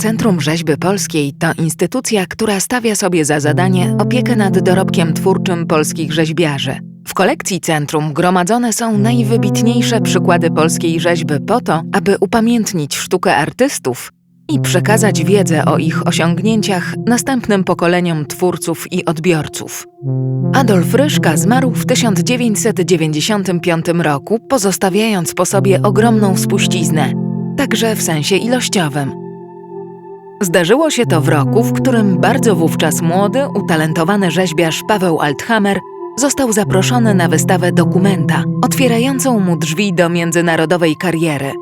Centrum Rzeźby Polskiej to instytucja, która stawia sobie za zadanie opiekę nad dorobkiem twórczym polskich rzeźbiarzy. W kolekcji centrum gromadzone są najwybitniejsze przykłady polskiej rzeźby po to, aby upamiętnić sztukę artystów, i przekazać wiedzę o ich osiągnięciach następnym pokoleniom twórców i odbiorców. Adolf Ryszka zmarł w 1995 roku, pozostawiając po sobie ogromną spuściznę, także w sensie ilościowym. Zdarzyło się to w roku, w którym bardzo wówczas młody, utalentowany rzeźbiarz Paweł Althammer został zaproszony na wystawę dokumenta, otwierającą mu drzwi do międzynarodowej kariery.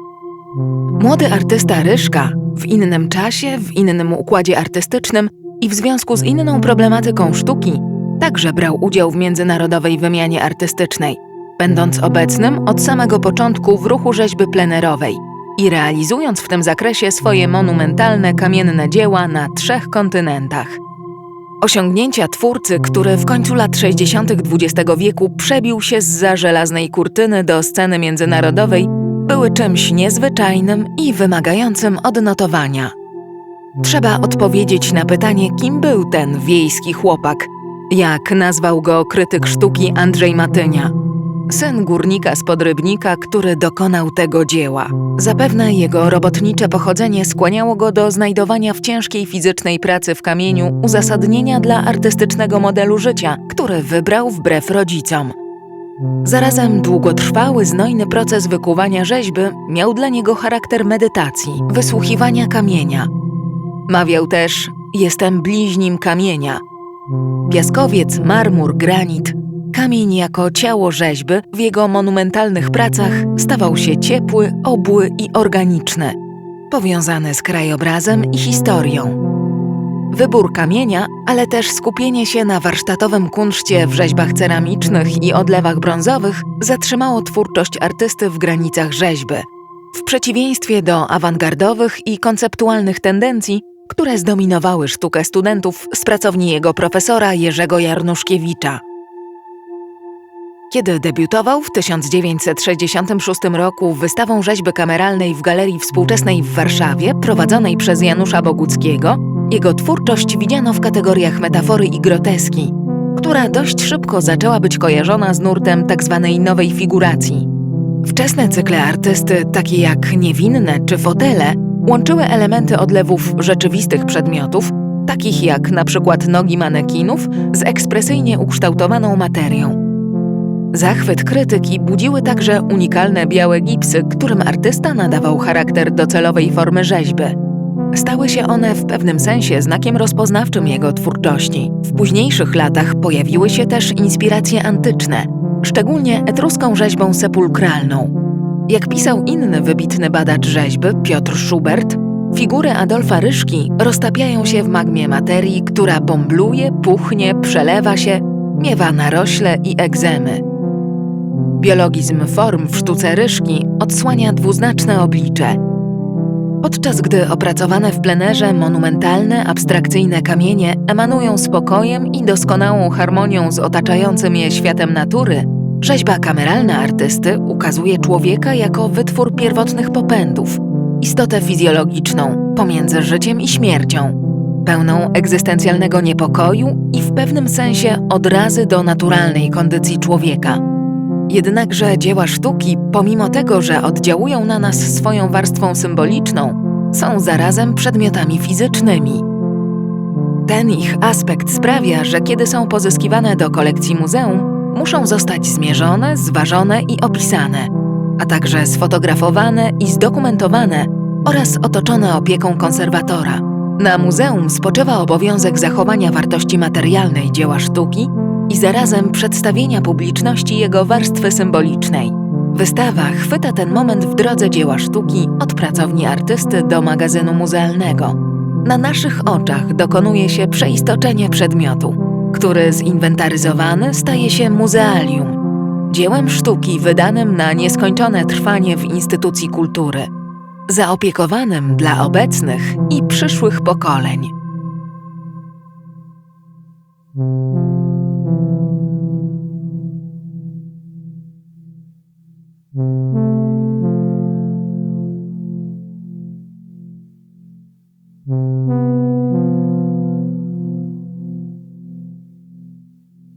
Młody artysta Ryszka w innym czasie, w innym układzie artystycznym i w związku z inną problematyką sztuki także brał udział w międzynarodowej wymianie artystycznej, będąc obecnym od samego początku w ruchu rzeźby plenerowej i realizując w tym zakresie swoje monumentalne kamienne dzieła na trzech kontynentach. Osiągnięcia twórcy, który w końcu lat 60. XX wieku przebił się z za żelaznej kurtyny do sceny międzynarodowej, były czymś niezwyczajnym i wymagającym odnotowania. Trzeba odpowiedzieć na pytanie, kim był ten wiejski chłopak, jak nazwał go krytyk sztuki Andrzej Matynia. Syn górnika z Podrybnika, który dokonał tego dzieła. Zapewne jego robotnicze pochodzenie skłaniało go do znajdowania w ciężkiej fizycznej pracy w kamieniu uzasadnienia dla artystycznego modelu życia, który wybrał wbrew rodzicom. Zarazem długotrwały, znojny proces wykuwania rzeźby miał dla niego charakter medytacji, wysłuchiwania kamienia. Mawiał też: Jestem bliźnim kamienia. Piaskowiec, marmur, granit, kamień jako ciało rzeźby w jego monumentalnych pracach stawał się ciepły, obły i organiczny, powiązany z krajobrazem i historią. Wybór kamienia, ale też skupienie się na warsztatowym kunszcie w rzeźbach ceramicznych i odlewach brązowych zatrzymało twórczość artysty w granicach rzeźby. W przeciwieństwie do awangardowych i konceptualnych tendencji, które zdominowały sztukę studentów z pracowni jego profesora Jerzego Jarnuszkiewicza. Kiedy debiutował w 1966 roku wystawą rzeźby kameralnej w Galerii Współczesnej w Warszawie, prowadzonej przez Janusza Boguckiego, jego twórczość widziano w kategoriach metafory i groteski, która dość szybko zaczęła być kojarzona z nurtem tzw. Tak nowej figuracji. Wczesne cykle artysty, takie jak niewinne czy fotele, łączyły elementy odlewów rzeczywistych przedmiotów, takich jak na przykład nogi manekinów, z ekspresyjnie ukształtowaną materią. Zachwyt krytyki budziły także unikalne białe gipsy, którym artysta nadawał charakter docelowej formy rzeźby. Stały się one w pewnym sensie znakiem rozpoznawczym jego twórczości. W późniejszych latach pojawiły się też inspiracje antyczne, szczególnie etruską rzeźbą sepulkralną. Jak pisał inny wybitny badacz rzeźby, Piotr Schubert, figury Adolfa Ryszki roztapiają się w magmie materii, która bombluje, puchnie, przelewa się, miewa narośle i egzemy. Biologizm form w sztuce Ryszki odsłania dwuznaczne oblicze. Podczas gdy opracowane w plenerze monumentalne, abstrakcyjne kamienie emanują spokojem i doskonałą harmonią z otaczającym je światem natury, rzeźba kameralna artysty ukazuje człowieka jako wytwór pierwotnych popędów, istotę fizjologiczną pomiędzy życiem i śmiercią, pełną egzystencjalnego niepokoju i w pewnym sensie odrazy do naturalnej kondycji człowieka. Jednakże dzieła sztuki, pomimo tego, że oddziałują na nas swoją warstwą symboliczną, są zarazem przedmiotami fizycznymi. Ten ich aspekt sprawia, że kiedy są pozyskiwane do kolekcji muzeum, muszą zostać zmierzone, zważone i opisane, a także sfotografowane i zdokumentowane oraz otoczone opieką konserwatora. Na muzeum spoczywa obowiązek zachowania wartości materialnej dzieła sztuki i zarazem przedstawienia publiczności jego warstwy symbolicznej. Wystawa chwyta ten moment w drodze dzieła sztuki od pracowni artysty do magazynu muzealnego. Na naszych oczach dokonuje się przeistoczenie przedmiotu, który zinwentaryzowany staje się muzealium, dziełem sztuki wydanym na nieskończone trwanie w instytucji kultury, zaopiekowanym dla obecnych i przyszłych pokoleń.